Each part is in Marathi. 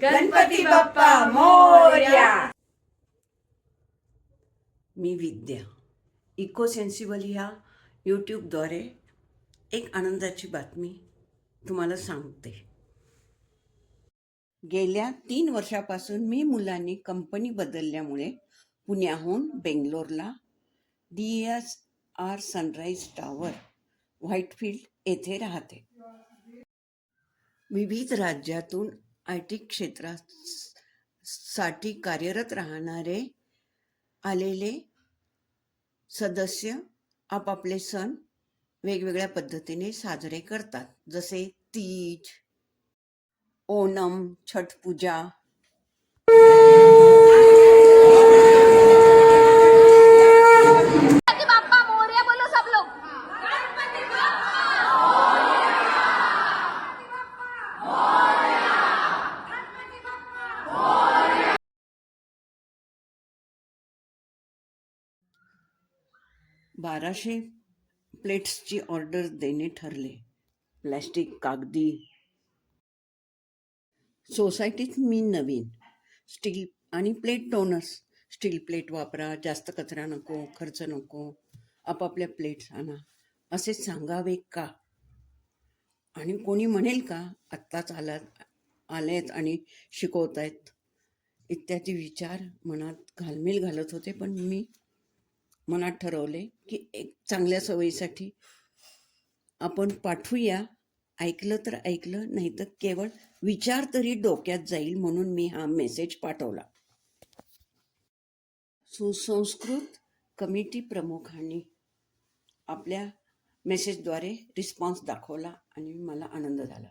गणपती बाप्पा मोर्या. मी विद्या इको सेन्सिबल ह्या यूट्यूबद्वारे एक आनंदाची बातमी तुम्हाला सांगते. गेल्या तीन वर्षापासून मी मुलांनी कंपनी बदलल्यामुळे पुण्याहून बेंगलोरला D S R sunrise tower Whitefield येथे राहते. विविध राज्यातून आय टी क्षेत्रात साठी कार्यरत राहणारे आलेले सदस्य आपापले सण वेगवेगळ्या पद्धतीने साजरे करतात. जसे तीज ओणम छठ पूजा गणपति बाप्पा मोरया बोलो सब लोग बाराशे प्लेट्सची ऑर्डर देणे ठरले. प्लॅस्टिक कागदी. सोसायटीत मी नवीन. स्टील आणि प्लेट टोनर्स स्टील प्लेट वापरा जास्त कचरा नको खर्च नको. आपापल्या प्लेट्स आणा. असे सांगावे का? आणि कोणी म्हणेल का आत्ताच आलात आलेत आणि शिकवत आहेत इत्यादी विचार मनात घालमेल घालत होते पण मी मनात ठरवले की एक चांगल्या सवयीसाठी आपण पाठवूया. ऐकलं तर ऐकलं नाही तर केवळ विचार तरी डोक्यात जाईल म्हणून मी हा मेसेज पाठवला. सुसंस्कृत कमिटी प्रमुखांनी आपल्या मेसेजद्वारे रिस्पॉन्स दाखवला आणि मला आनंद झाला.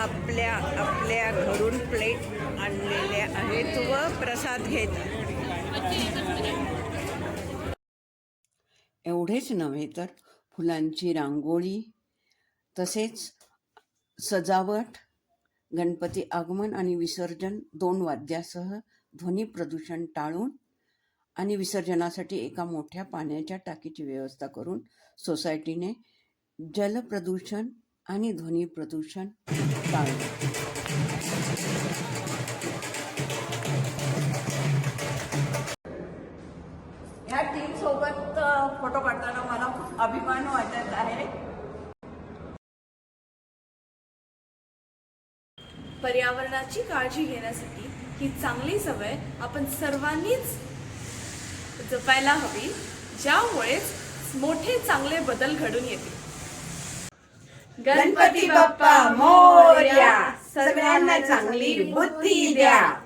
आपल्या आपल्या घरून प्लेट आणलेल्या आहेत व प्रसाद घेत. एवढेच नव्हे तर फुलांची रांगोळी तसेच सजावट गणपती आगमन आणि विसर्जन दोन वाद्यासह ध्वनी प्रदूषण टाळून आणि विसर्जनासाठी एका मोठ्या पाण्याच्या टाकीची व्यवस्था करून सोसायटीने जलप्रदूषण आणि ध्वनी प्रदूषण टाळले या टीम सोबत फोटो काढताना मला खूप अभिमान वाटत आहे. पर्यावरणाची काळजी घेण्यासाठी ही चांगली सवय आपण सर्वांनीच जपायला हवी ज्यामुळेच मोठे चांगले बदल घडून येतील. गणपती बाप्पा मोर्या सगळ्यांना चांगली बुद्धी द्या.